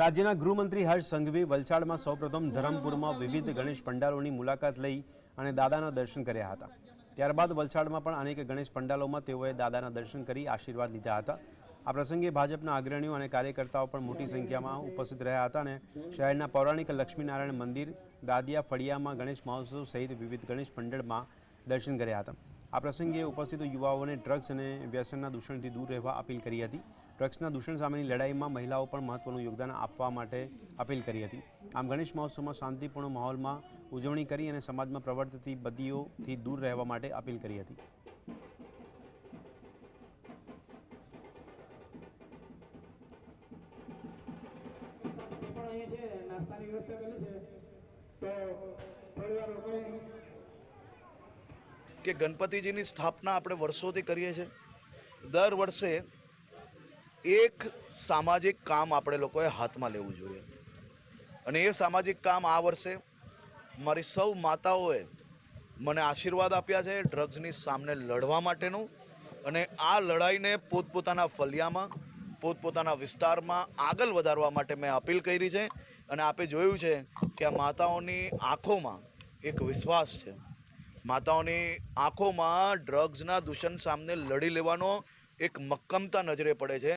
રાજ્યના ગૃહમંત્રી હર્ષ સંઘવી વલસાડમાં સૌપ્રથમ ધરમપુરમાં વિવિધ ગણેશ પંડાલોની મુલાકાત લઈ અને દાદાના દર્શન કર્યા હતા. ત્યારબાદ વલસાડમાં પણ અનેક ગણેશ પંડાલોમાં તેઓએ દાદાના દર્શન કરી આશીર્વાદ લીધા હતા. આ પ્રસંગે ભાજપના અગ્રણીઓ અને કાર્યકર્તાઓ પણ મોટી સંખ્યામાં ઉપસ્થિત રહ્યા હતા અને શહેરના પૌરાણિક લક્ષ્મીનારાયણ મંદિર, દાદિયા ફળિયામાં ગણેશ મહોત્સવ સહિત વિવિધ ગણેશ પંડળમાં દર્શન કર્યા હતા. આ પ્રસંગે ઉપસ્થિત યુવાઓને ડ્રગ્સ અને વ્યસનના દૂષણથી દૂર રહેવા અપીલ કરી હતી. ડ્રગ્સના દૂષણ સામેની લડાઈમાં મહિલાઓ પણ મહત્વનું યોગદાન આપવા માટે અપીલ કરી હતી. આમ ગણેશ મહોત્સવમાં શાંતિપૂર્ણ માહોલમાં ઉજવણી કરી અને સમાજમાં પ્રવર્તતી બદીઓથી દૂર રહેવા માટે અપીલ કરી હતી. કે ગણપતિજીની સ્થાપના આપણે વર્ષોથી કરીએ છીએ. દર વર્ષે એક સામાજિક કામ આપણે લોકોએ હાથમાં લેવું જોઈએ. અને એ સામાજિક કામ આ વર્ષે મારી સૌ માતાઓએ મને આશીર્વાદ આપ્યા છે ડ્રગ્સની સામે લડવા માટેનું. અને આ લડાઈને પોતપોતાના ફલિયામાં, પોતપોતાના વિસ્તારમાં આગળ વધારવા માટે મેં અપીલ કરી છે. અને આપે જોયું છે કે આ માતાઓની આંખોમાં એક વિશ્વાસ છે. માતાઓની આંખોમાં ડ્રગ્સના દૂષણ સામે લડી લેવાનો એક મક્કમતા નજરે પડે છે.